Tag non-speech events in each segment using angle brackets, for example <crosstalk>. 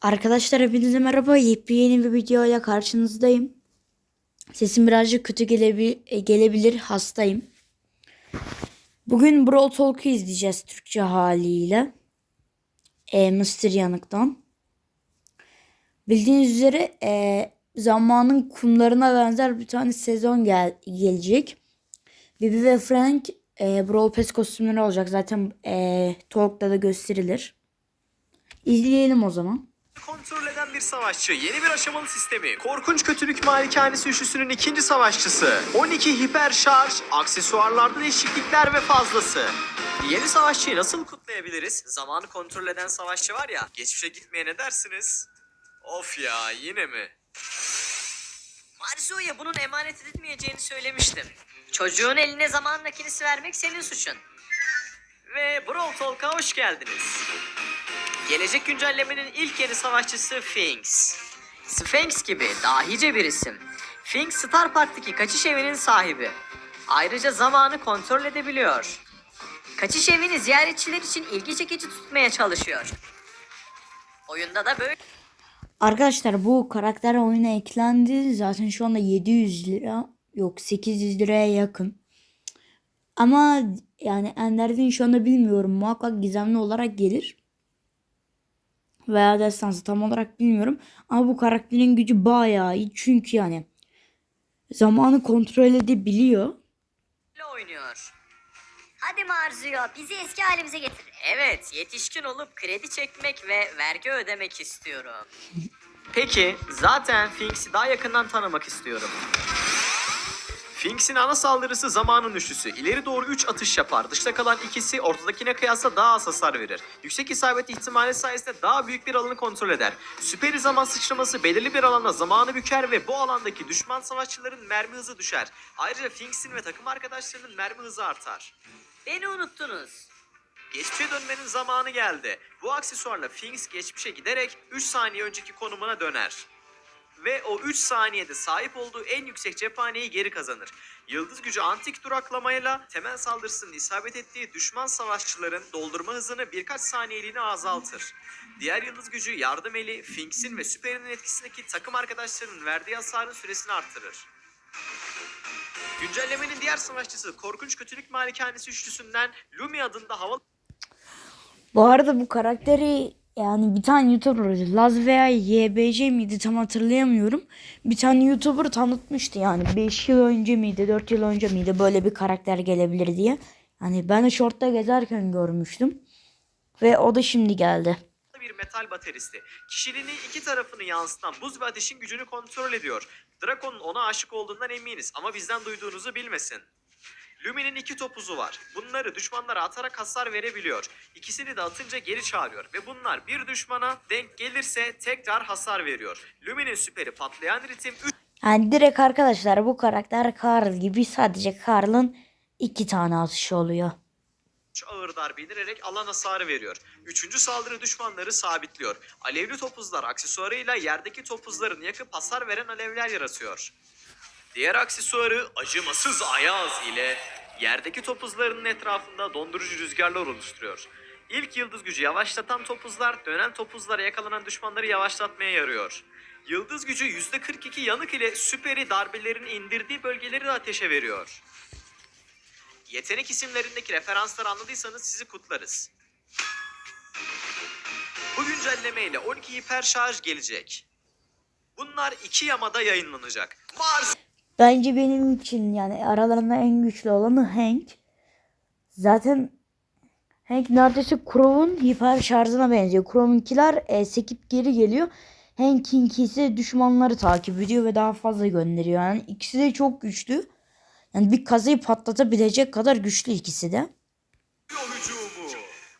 Arkadaşlar hepinize merhaba. Yepyeni bir videoyla karşınızdayım. Sesim birazcık kötü gelebi- e, gelebilir. Hastayım. Bugün Brawl Talk'u izleyeceğiz Türkçe haliyle. E, Mr. Yanık'tan. Bildiğiniz üzere e, zamanın kumlarına benzer bir tane sezon gel gelecek. Bibi ve Frank e, Brawl Pass kostümleri olacak. Zaten e, Talk'ta da gösterilir. İzleyelim o zaman. Kontrol eden bir savaşçı. Yeni bir aşamalı sistemi. Korkunç Kötülük Malikanesi üçlüsünün ikinci savaşçısı. 12 hiper şarj, aksesuarlarda değişiklikler ve fazlası. Yeni savaşçıyı nasıl kutlayabiliriz? Zamanı kontrol eden savaşçı var ya. Geçmişe gitmeye ne dersiniz? Of ya yine mi? Marzo'ya bunun emanet edilmeyeceğini söylemiştim. Çocuğun eline zaman makinesi vermek senin suçun. Ve Brawl Talk'a hoş geldiniz. Gelecek güncellemenin ilk yeni savaşçısı Finks. Sphinx gibi dahice bir isim. Finks Star Park'taki kaçış evinin sahibi. Ayrıca zamanı kontrol edebiliyor. Kaçış evini ziyaretçiler için ilgi çekici tutmaya çalışıyor. Oyunda da böyle Arkadaşlar bu karakter oyuna eklendi. Zaten şu anda 700 lira yok 800 liraya yakın. Ama yani Ender'in şu anda bilmiyorum. Muhakkak gizemli olarak gelir. Veya destansı tam olarak bilmiyorum. Ama bu karakterin gücü bayağı iyi. Çünkü yani zamanı kontrol edebiliyor. oynuyor. Hadi Marzuyo bizi eski halimize getir. Evet, yetişkin olup kredi çekmek ve vergi ödemek istiyorum. Peki zaten Finks'i daha yakından tanımak istiyorum. Finks'in ana saldırısı zamanın üçlüsü. İleri doğru 3 atış yapar. Dışta kalan ikisi ortadakine kıyasla daha az hasar verir. Yüksek isabet ihtimali sayesinde daha büyük bir alanı kontrol eder. Süperi zaman sıçraması belirli bir alanda zamanı büker ve bu alandaki düşman savaşçıların mermi hızı düşer. Ayrıca Finks'in ve takım arkadaşlarının mermi hızı artar. Beni unuttunuz. Geçmişe dönmenin zamanı geldi. Bu aksesuarla Finks geçmişe giderek 3 saniye önceki konumuna döner. Ve o 3 saniyede sahip olduğu en yüksek cephaneyi geri kazanır. Yıldız gücü antik duraklamayla temel saldırısının isabet ettiği düşman savaşçıların doldurma hızını birkaç saniyeliğine azaltır. Diğer yıldız gücü yardım eli, Finks'in ve Süper'in etkisindeki takım arkadaşlarının verdiği hasarın süresini artırır. Güncellemenin diğer savaşçısı Korkunç Kötülük Malikanesi üçlüsünden Lumi adında havalı Bu arada bu karakteri yani bir tane YouTuber Laz veya YBC miydi tam hatırlayamıyorum. Bir tane YouTuber tanıtmıştı yani 5 yıl önce miydi 4 yıl önce miydi böyle bir karakter gelebilir diye. Yani ben de shortta gezerken görmüştüm. Ve o da şimdi geldi. bir metal bateristi. Kişiliğini iki tarafını yansıtan buz ve ateşin gücünü kontrol ediyor. Drakon'un ona aşık olduğundan eminiz ama bizden duyduğunuzu bilmesin. Lumi'nin iki topuzu var. Bunları düşmanlara atarak hasar verebiliyor. İkisini de atınca geri çağırıyor ve bunlar bir düşmana denk gelirse tekrar hasar veriyor. Lumi'nin süperi patlayan ritim Yani direkt arkadaşlar bu karakter Karl gibi sadece Karl'ın iki tane atışı oluyor. 3 ağır darbe indirerek alan hasarı veriyor. Üçüncü saldırı düşmanları sabitliyor. Alevli topuzlar aksesuarıyla yerdeki topuzların yakıp hasar veren alevler yaratıyor. Diğer aksesuarı acımasız ayaz ile yerdeki topuzlarının etrafında dondurucu rüzgarlar oluşturuyor. İlk yıldız gücü yavaşlatan topuzlar dönen topuzlara yakalanan düşmanları yavaşlatmaya yarıyor. Yıldız gücü %42 yanık ile süperi darbelerin indirdiği bölgeleri de ateşe veriyor. Yetenek isimlerindeki referansları anladıysanız sizi kutlarız. Bu güncelleme ile 12 hiper şarj gelecek. Bunlar iki yamada yayınlanacak. Mars Bence benim için yani aralarında en güçlü olanı Hank. Zaten Hank neredeyse Crow'un hiper şarjına benziyor. Crow'unkiler e, sekip geri geliyor. Hank'inki ise düşmanları takip ediyor ve daha fazla gönderiyor. Yani ikisi de çok güçlü. Yani bir kazayı patlatabilecek kadar güçlü ikisi de. hücumu.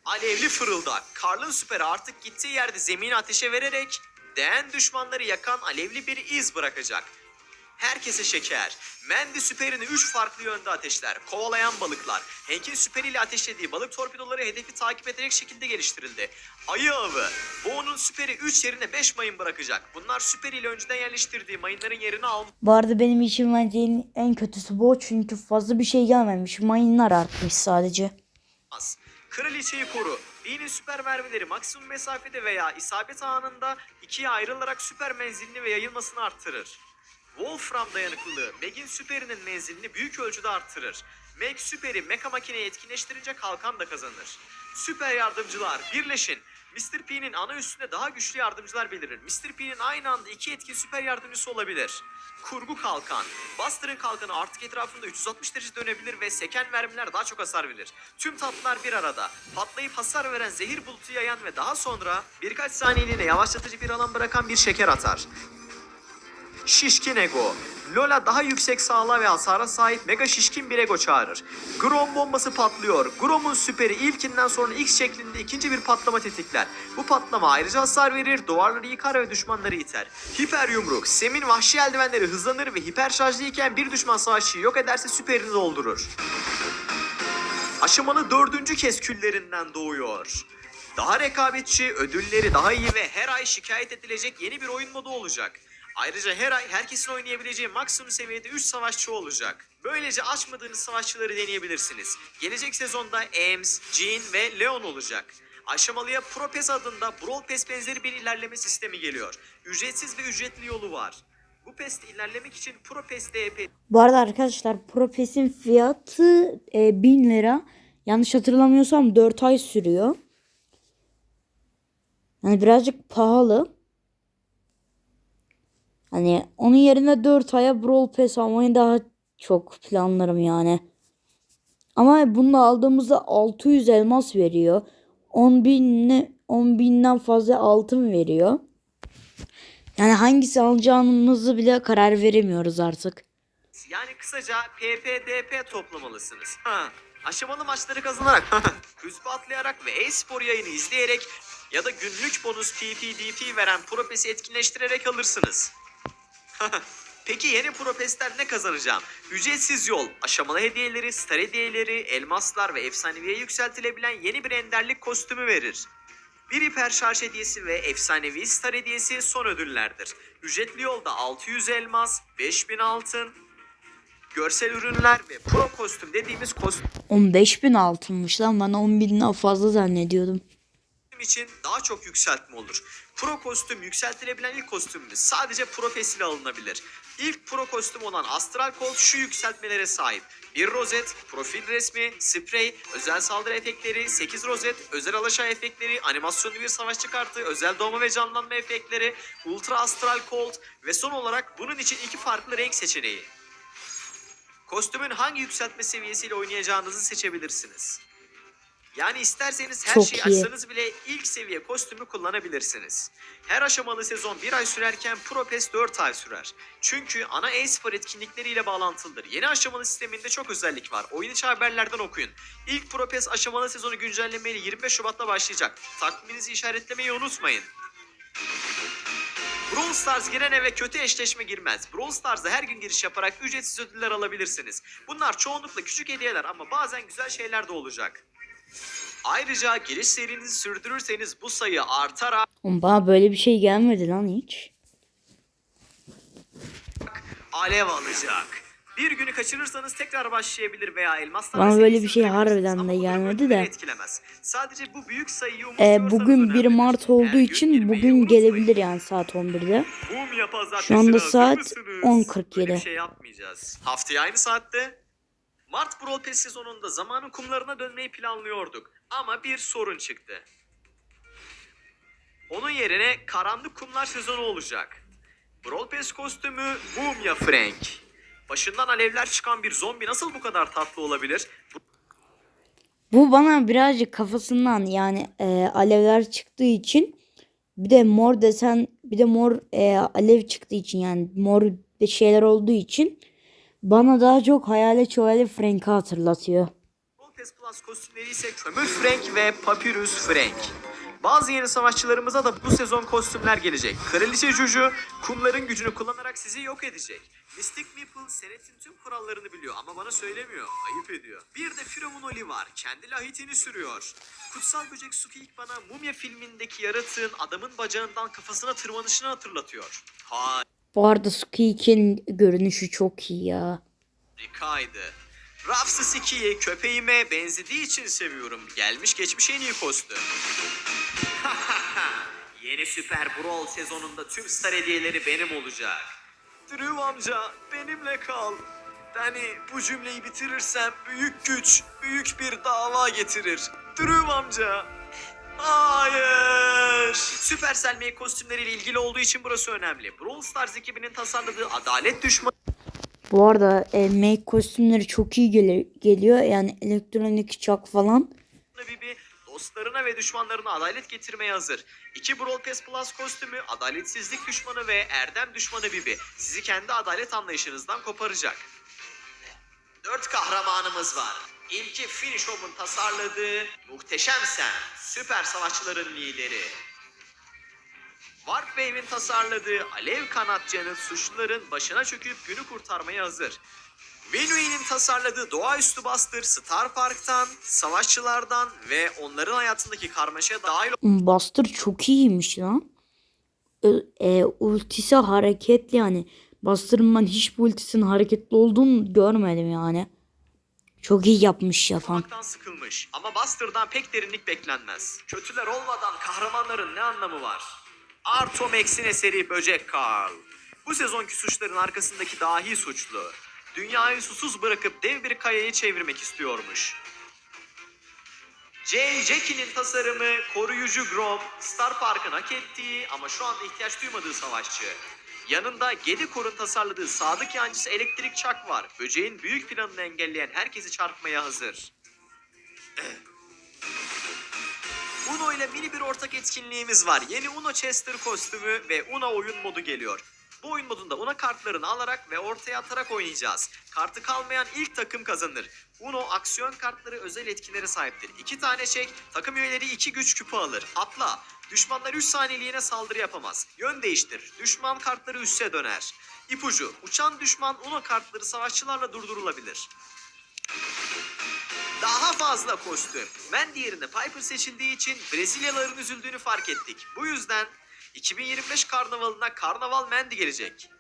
Alevli fırıldak. Karl'ın süperi artık gittiği yerde zemini ateşe vererek değen düşmanları yakan alevli bir iz bırakacak. Herkese şeker. Mandy süperini 3 farklı yönde ateşler. Kovalayan balıklar. Hank'in süperiyle ateşlediği balık torpidoları hedefi takip edecek şekilde geliştirildi. Ayı avı. Bo'nun süperi 3 yerine 5 mayın bırakacak. Bunlar süperiyle önceden yerleştirdiği mayınların yerini almaz. Bu arada benim için bence en, en kötüsü bu. Çünkü fazla bir şey gelmemiş. Mayınlar artmış sadece. Kraliçeyi koru. Pi'nin süper mermileri maksimum mesafede veya isabet anında ikiye ayrılarak süper menzilini ve yayılmasını arttırır. Wolfram dayanıklılığı Meg'in süperinin menzilini büyük ölçüde arttırır. Meg süperi mecha makineyi etkinleştirince kalkan da kazanır. Süper yardımcılar birleşin. Mr. P'nin ana üstünde daha güçlü yardımcılar belirir. Mr. P'nin aynı anda iki etkin süper yardımcısı olabilir. Kurgu kalkan. Buster'ın kalkanı artık etrafında 360 derece dönebilir ve seken mermiler daha çok hasar verir. Tüm tatlılar bir arada. Patlayıp hasar veren zehir bulutu yayan ve daha sonra birkaç saniyeliğine yavaşlatıcı bir alan bırakan bir şeker atar. Şişkin Ego. Lola daha yüksek sağlığa ve hasara sahip mega şişkin bir ego çağırır. Grom bombası patlıyor. Grom'un süperi ilkinden sonra X şeklinde ikinci bir patlama tetikler. Bu patlama ayrıca hasar verir, duvarları yıkar ve düşmanları iter. Hiper yumruk. Sem'in vahşi eldivenleri hızlanır ve hiper şarjlıyken bir düşman savaşçıyı yok ederse süperini doldurur. Aşamalı dördüncü kez küllerinden doğuyor. Daha rekabetçi, ödülleri daha iyi ve her ay şikayet edilecek yeni bir oyun modu olacak. Ayrıca her ay herkesin oynayabileceği maksimum seviyede 3 savaşçı olacak. Böylece açmadığınız savaşçıları deneyebilirsiniz. Gelecek sezonda Ames, Jean ve Leon olacak. Aşamalıya Pro Pass adında Brawl Pass benzeri bir ilerleme sistemi geliyor. Ücretsiz ve ücretli yolu var. Bu PES'te ilerlemek için Pro Pass DP Bu arada arkadaşlar Propes'in fiyatı e, 1000 lira. Yanlış hatırlamıyorsam 4 ay sürüyor. Yani birazcık pahalı. Hani onun yerine 4 aya Brawl Pass almayı daha çok planlarım yani. Ama bunu aldığımızda 600 elmas veriyor. 10 bin 10 binden fazla altın veriyor. Yani hangisi alacağımızı bile karar veremiyoruz artık. Yani kısaca PPDP toplamalısınız. Ha. Aşamalı maçları kazanarak, hızlı atlayarak ve e-spor yayını izleyerek ya da günlük bonus PPDP veren Propes'i etkinleştirerek alırsınız. <laughs> Peki yeni Propes'ten ne kazanacağım? Ücretsiz yol, aşamalı hediyeleri, star hediyeleri, elmaslar ve efsaneviye yükseltilebilen yeni bir enderlik kostümü verir. Bir hiper şarj hediyesi ve efsanevi star hediyesi son ödüllerdir. Ücretli yolda 600 elmas, 5000 altın, görsel ürünler ve pro kostüm dediğimiz kostüm 15 bin altınmış lan bana 10 binden fazla zannediyordum. için daha çok yükseltme olur. Pro kostüm yükseltilebilen ilk kostümümüz sadece profes ile alınabilir. İlk pro kostüm olan Astral Colt şu yükseltmelere sahip. Bir rozet, profil resmi, sprey, özel saldırı efektleri, 8 rozet, özel alaşağı efektleri, animasyonlu bir savaşçı kartı, özel doğma ve canlanma efektleri, ultra astral colt ve son olarak bunun için iki farklı renk seçeneği. Kostümün hangi yükseltme seviyesiyle oynayacağınızı seçebilirsiniz. Yani isterseniz her Çok şeyi iyi. açsanız bile ilk seviye kostümü kullanabilirsiniz. Her aşamalı sezon 1 ay sürerken Pro Pass 4 ay sürer. Çünkü ana e-spor etkinlikleriyle bağlantılıdır. Yeni aşamalı sisteminde çok özellik var. Oyun içi haberlerden okuyun. İlk Pro Pass aşamalı sezonu güncellemeyle 25 Şubat'ta başlayacak. Takviminizi işaretlemeyi unutmayın. Brawl Stars giren eve kötü eşleşme girmez. Brawl Stars'a her gün giriş yaparak ücretsiz ödüller alabilirsiniz. Bunlar çoğunlukla küçük hediyeler ama bazen güzel şeyler de olacak. Ayrıca giriş serinizi sürdürürseniz bu sayı artarak Oğlum bana böyle bir şey gelmedi lan hiç. alev alacak. Bir günü kaçırırsanız tekrar başlayabilir veya elmaslar Bana böyle bir şey harbiden de gelmedi de. Etkilemez. Sadece bu büyük sayıyı Ee, bugün 1 önemlidir. Mart olduğu Her gün için girmeyi bugün unutmayın. gelebilir yani saat 11'de. Mumya pazartesine Şu anda hazır saat mısınız? 10.47. Böyle bir şey yapmayacağız. Haftaya aynı saatte Mart Brawl sezonunda zamanın kumlarına dönmeyi planlıyorduk. Ama bir sorun çıktı. Onun yerine karanlık kumlar sezonu olacak. Brawl Pass kostümü Mumya Frank. Başından alevler çıkan bir zombi nasıl bu kadar tatlı olabilir? Bu bana birazcık kafasından yani e, alevler çıktığı için bir de mor desen bir de mor e, alev çıktığı için yani mor şeyler olduğu için bana daha çok Hayalet Şövalye Frank'ı hatırlatıyor. Pass Plus kostümleri ise Kömür Frank ve Papyrus Frank. Bazı yeni savaşçılarımıza da bu sezon kostümler gelecek. Kraliçe Juju kumların gücünü kullanarak sizi yok edecek. Mystic Meeple senetin tüm kurallarını biliyor ama bana söylemiyor. Ayıp ediyor. Bir de Firavun Oli var. Kendi lahitini sürüyor. Kutsal böcek Suki ilk bana Mumya filmindeki yaratığın adamın bacağından kafasına tırmanışını hatırlatıyor. Bu arada Squeak'in görünüşü çok iyi ya. Harikaydı. Rafsus 2'yi köpeğime benzediği için seviyorum. Gelmiş geçmiş en iyi kostüm. <laughs> Yeni Süper Brawl sezonunda tüm star hediyeleri benim olacak. Drew amca benimle kal. Yani bu cümleyi bitirirsem büyük güç, büyük bir dava getirir. Drew amca. Hayır. Supercell Make kostümleriyle ilgili olduğu için burası önemli. Brawl Stars ekibinin tasarladığı adalet düşmanı Bu arada e, make kostümleri çok iyi gele- geliyor. Yani elektronik çak falan. Bibi dostlarına ve düşmanlarına adalet getirmeye hazır. İki Brawl Pass Plus kostümü, adaletsizlik düşmanı ve erdem düşmanı Bibi sizi kendi adalet anlayışınızdan koparacak. Dört kahramanımız var. İlki Finish Home'un tasarladığı Muhteşem Sen, süper savaşçıların lideri. Warp Wave'in tasarladığı Alev Kanatçı'nın suçluların başına çöküp günü kurtarmaya hazır. Venui'nin tasarladığı doğaüstü bastır Star Park'tan, savaşçılardan ve onların hayatındaki karmaşaya dahil Buster çok iyiymiş lan. Ö- E, ultisi hareketli yani. Buster'ın ben hiçbir ultisinin hareketli olduğunu görmedim yani. Çok iyi yapmış yapan. olmaktan sıkılmış. Ama Buster'dan pek derinlik beklenmez. Kötüler olmadan kahramanların ne anlamı var? Arto Max'in eseri Böcek Carl. Bu sezonki suçların arkasındaki dahi suçlu. Dünyayı susuz bırakıp dev bir kayayı çevirmek istiyormuş. Jay Jackie'nin tasarımı koruyucu Grom, Star Park'ın hak ettiği ama şu anda ihtiyaç duymadığı savaşçı. Yanında Gedikor'un tasarladığı sadık yancısı elektrik çak var. Böceğin büyük planını engelleyen herkesi çarpmaya hazır. Uno ile mini bir ortak etkinliğimiz var. Yeni Uno Chester kostümü ve Uno oyun modu geliyor. Bu oyun modunda Uno kartlarını alarak ve ortaya atarak oynayacağız. Kartı kalmayan ilk takım kazanır. Uno aksiyon kartları özel etkilere sahiptir. İki tane çek, takım üyeleri iki güç küpü alır. Atla. Düşmanlar 3 saniyeliğine saldırı yapamaz. Yön değiştir. Düşman kartları üsse döner. İpucu. Uçan düşman Uno kartları savaşçılarla durdurulabilir. Daha fazla kostüm. Mandy yerine Piper seçildiği için Brezilyalıların üzüldüğünü fark ettik. Bu yüzden 2025 karnavalına Karnaval Mandy gelecek.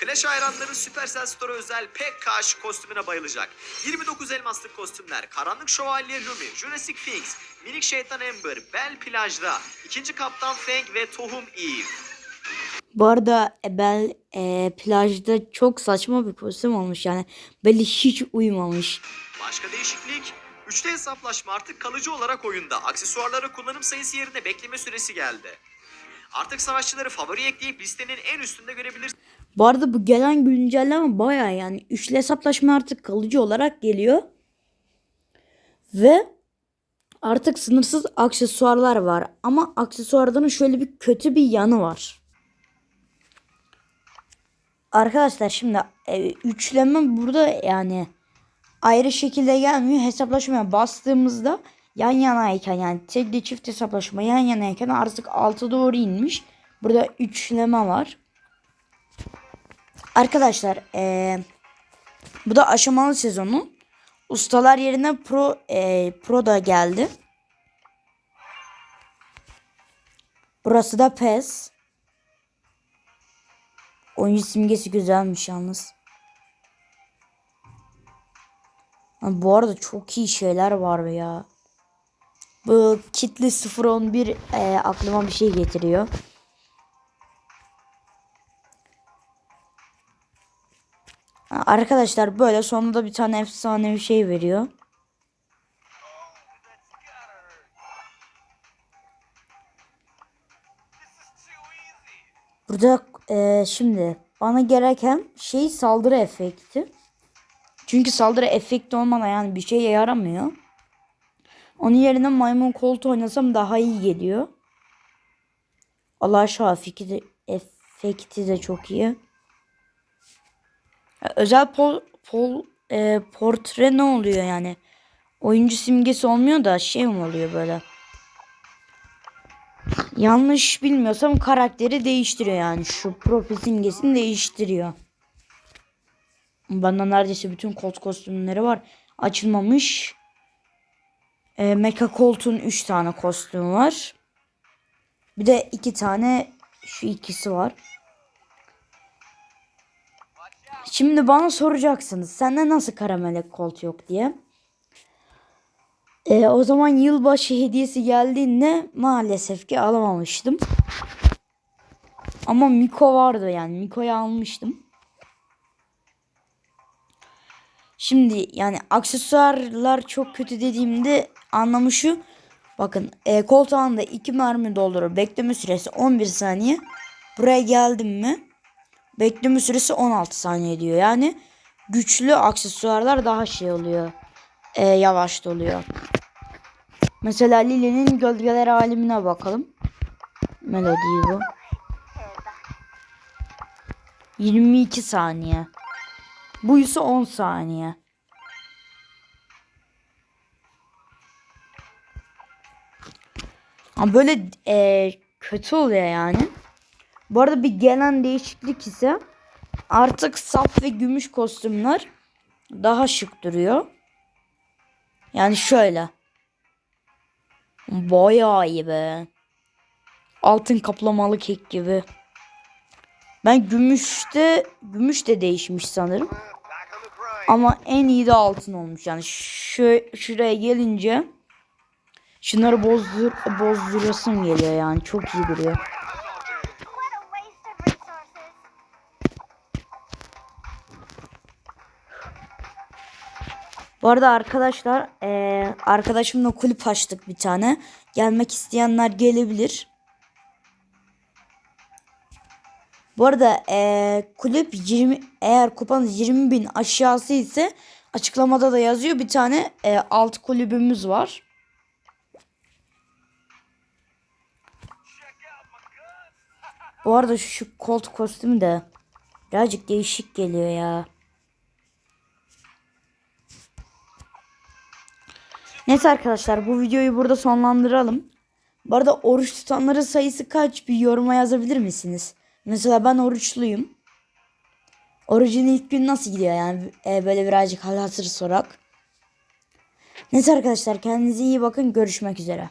Clash hayranları Supercell Store özel Pekkaş kostümüne bayılacak. 29 elmaslık kostümler, Karanlık Şövalye Lumi, Jurassic Sphinx, Minik Şeytan Ember, Bel Plajda, İkinci Kaptan Fang ve Tohum Eve. Bu arada Bel e, plajda çok saçma bir kostüm olmuş yani. Belli hiç uyumamış. Başka değişiklik, üçlü hesaplaşma artık kalıcı olarak oyunda. Aksesuarlara kullanım sayısı yerine bekleme süresi geldi. Artık savaşçıları favori ekleyip listenin en üstünde görebilirsiniz. Bu arada bu gelen güncelleme baya yani üçlü hesaplaşma artık kalıcı olarak geliyor. Ve artık sınırsız aksesuarlar var. Ama aksesuarların şöyle bir kötü bir yanı var. Arkadaşlar şimdi e, üçleme burada yani ayrı şekilde gelmiyor. Hesaplaşmaya bastığımızda yan yanayken yani tekli çift hesaplaşma yan yanayken artık alta doğru inmiş. Burada üçleme var. Arkadaşlar eee, bu da aşamalı sezonu. Ustalar yerine pro eee, pro da geldi. Burası da PES. Oyuncu simgesi güzelmiş yalnız. Ha, bu arada çok iyi şeyler var ya. Bu kitli 011 eee, aklıma bir şey getiriyor. Ha, Arkadaşlar böyle sonunda bir tane efsane bir şey veriyor. Burada e, şimdi bana gereken şey saldırı efekti. Çünkü saldırı efekti olmadan yani bir şeye yaramıyor. Onun yerine maymun koltuğu oynasam daha iyi geliyor. Allah aşağı fikri efekti de çok iyi. Özel pol, pol e, portre ne oluyor yani? Oyuncu simgesi olmuyor da şey mi oluyor böyle? Yanlış bilmiyorsam karakteri değiştiriyor yani. Şu profil simgesini değiştiriyor. Bende neredeyse bütün kot kostümleri var. Açılmamış. E, Mecha Colt'un 3 tane kostümü var. Bir de 2 tane şu ikisi var. Şimdi bana soracaksınız sende nasıl kara melek kolt yok diye. Ee, o zaman yılbaşı hediyesi geldiğinde maalesef ki alamamıştım. Ama Miko vardı yani Miko'yu almıştım. Şimdi yani aksesuarlar çok kötü dediğimde anlamı şu. Bakın e, koltuğunda 2 mermi doldurur. Bekleme süresi 11 saniye. Buraya geldim mi? Bekleme süresi 16 saniye diyor. Yani güçlü aksesuarlar daha şey oluyor. E, yavaş doluyor. Mesela Lili'nin gölgeler alemine bakalım. Melodiyi bu. 22 saniye. Bu ise 10 saniye. Ama böyle e, kötü oluyor yani. Bu arada bir gelen değişiklik ise artık saf ve gümüş kostümler daha şık duruyor. Yani şöyle. Bayağı iyi be. Altın kaplamalı kek gibi. Ben gümüşte gümüş de değişmiş sanırım. Ama en iyi de altın olmuş. Yani şu şuraya gelince şunları bozdur bozdurasım geliyor yani çok iyi duruyor. Bu arada arkadaşlar eee arkadaşımla kulüp açtık bir tane. Gelmek isteyenler gelebilir. Bu arada eee, kulüp 20 eğer kupanız 20 bin aşağısı ise açıklamada da yazıyor bir tane eee, alt kulübümüz var. Bu arada şu, şu kolt kostüm de birazcık değişik geliyor ya. Neyse arkadaşlar bu videoyu burada sonlandıralım. Bu arada oruç tutanların sayısı kaç bir yoruma yazabilir misiniz? Mesela ben oruçluyum. Orucun ilk gün nasıl gidiyor yani e, böyle birazcık hal hatır sorak. Neyse arkadaşlar kendinize iyi bakın görüşmek üzere.